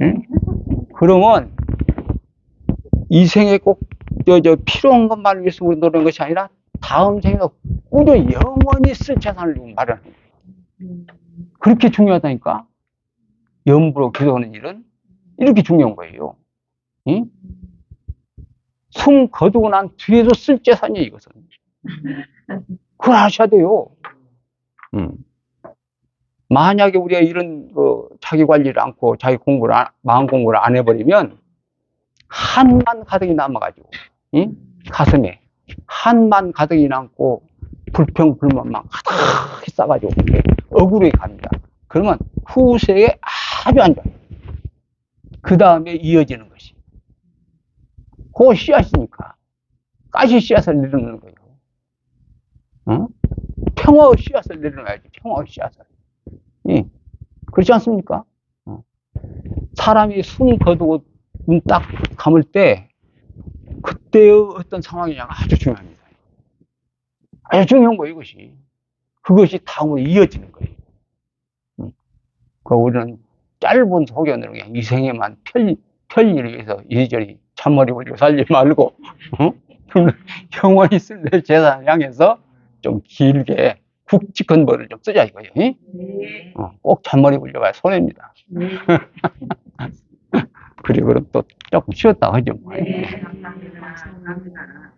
응? 그러면 이 생에 꼭 저, 저 필요한 것만 위해서 우리 노는 것이 아니라 다음 생에도 꾸준히 영원히 쓸 재산을 좀 마련해. 그렇게 중요하다니까. 염부로 기도하는 일은 이렇게 중요한 거예요. 응? 숨 거두고 난 뒤에도 쓸 재산이에요, 이것은. 그걸 아셔야 돼요. 음. 만약에 우리가 이런 그 자기 관리를 않고 자기 공부를 안- 마음 공부를 안 해버리면 한만 가득이 남아가지고 응? 가슴에 한만 가득이 남고 불평 불만만 가득히 싸가지고 억울하게 갑니다. 그러면 후세에 아주 안 좋아요. 그 다음에 이어지는 것이 그 씨앗이니까 가시 씨앗을 내려놓는 거예요. 어? 평화의 씨앗을 내려놔야지 평화의 씨앗을. 예. 그렇지 않습니까? 어. 사람이 숨 거두고 눈 딱 감을 때 그때의 어떤 상황이냐 아주 중요합니다. 아주 중요한 거예요, 이것이. 그것이 다음으로 이어지는 거예요. 음. 그 우리는 짧은 소견으로 그냥 이 생에만 편, 편리를 위해서 이리저리 잔머리 올리고 살지 말고, 어? 영원히 쓸 내 재산을 향해서 좀 길게 국지 근본을 좀 쓰자 이거예요. 네. 어, 꼭 잔머리 굴려봐야 손해입니다. 네. 그리고 그럼 또 조금 쉬었다 하죠. 뭐. 네, 감사합니다. 감사합니다.